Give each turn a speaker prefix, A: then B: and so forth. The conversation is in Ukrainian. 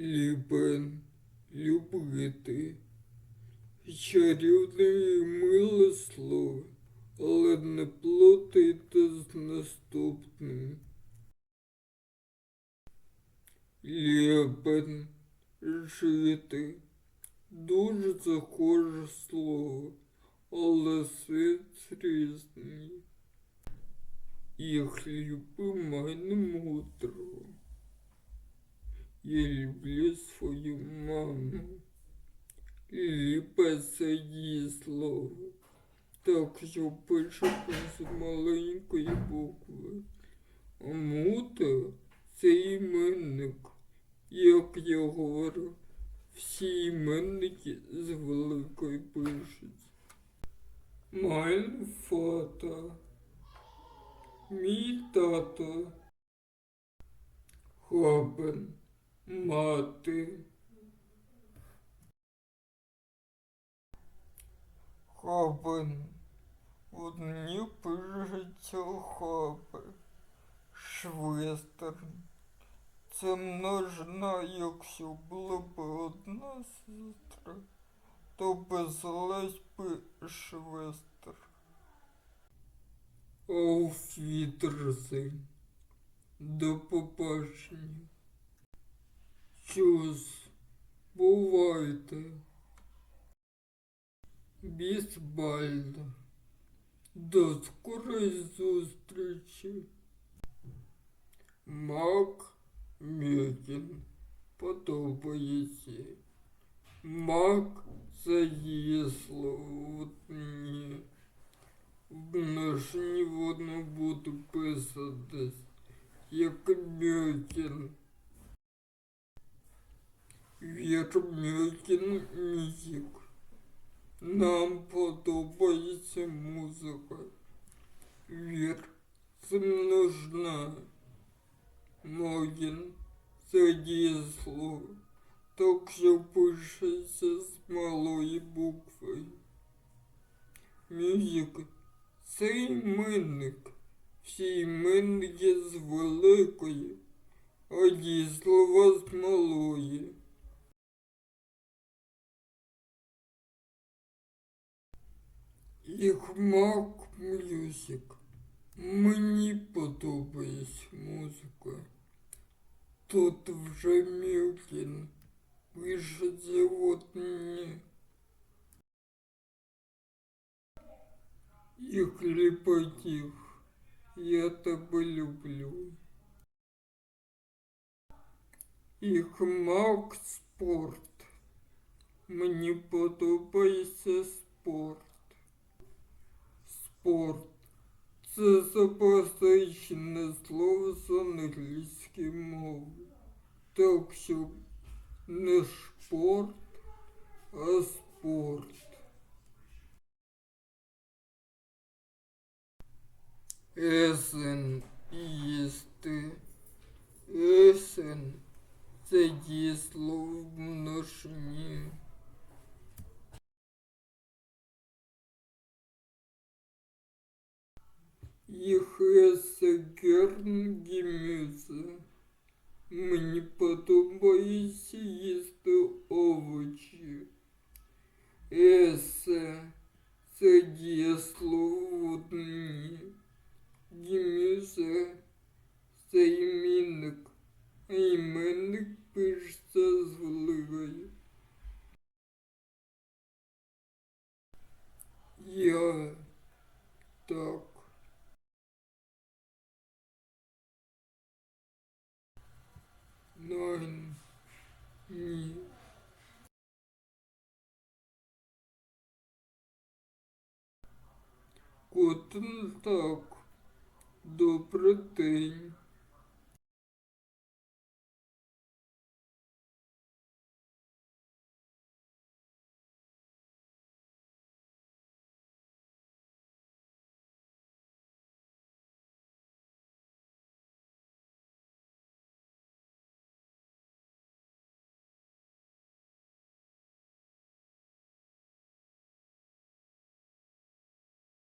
A: Лібен любити. Чарівне і миле слово, але не плутайте з наступним. Лєбен жити. Дуже захоже слово, але світ різний. І хліб у мене мудрого. Я люблю свою маму. Ліпе це її слово. Так що пише з маленької букви. Мута це іменник. Як я говорю, всі іменники з великої пишуть. Фото. Мій тато. Хобен. Мати. Хобен. Одні пишуться хопи. Швестерн. Це множина, якщо була б одна сестра, то без лесьби швестер. Wiedersehen. До побачення. Чус. Бувайте. Бісбальда. До скорої зустрічі. Мак Мюкін подобається. Мак це її. В множині воно буде писатись, як Мюкін. Вірмюкін мюзик. Нам подобається музика. Вір це множна. Могін це дієслово. Так що пишеться з малої букви. Мюзик це іменник. Всі іменники з великої, а дієслова з малої. Їх мак мюзик. Мені подобається музика. Тут вже Мюкін пишеться от мені. І хліпотів. Я тебе люблю. І хмак спорт. Мені подобається спорт. Спорт. Це запозичене слово з англійської мови. Так що не шпорт, а спорт. Есен їсти. Есен це дієслово в множині. Їх есе герн гімюзе. Мені подобається їсти овочі. Есе це дієслово Nein. Ні. Tag. Добрий день.